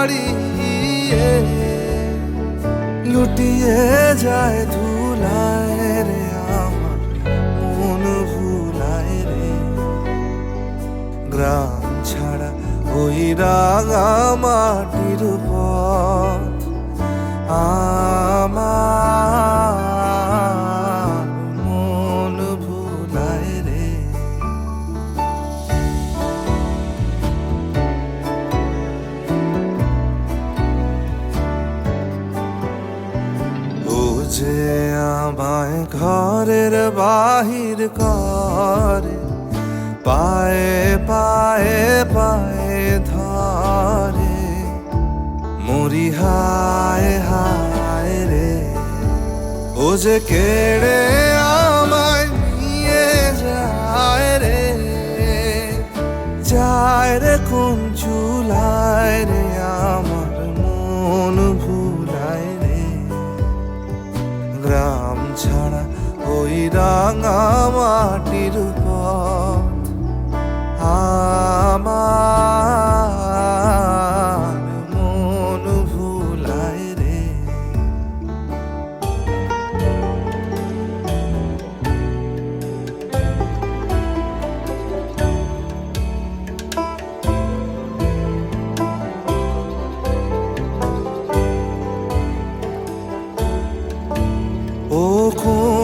হাত লুটিয়ে যায় ধুলায় রে আমার, মন ভুলায় রে। গ্রাম ছাড়া ওই রাগা মাটির পথ যে আমায় ঘরের বাহির করে, পায়ে পায়ে পায়ে ধরে। মরি হায় হায় রে, ও যে কেড়ে আমায় নিয়ে যায় রে। যায় রে কোন চুলায় ওই রাঙা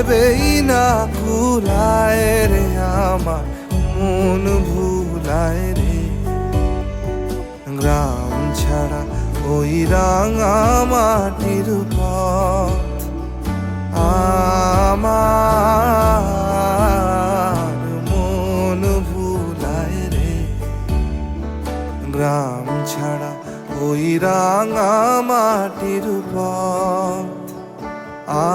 ভেবেই না কুলায় রে আমার মন ভুলায় রে। গ্রাম ছাড়া ওই রাঙা মাটির পথ আমার মন ভুলায় রে। গ্রাম ছাড়া ওই রাঙা মাটির পথ আ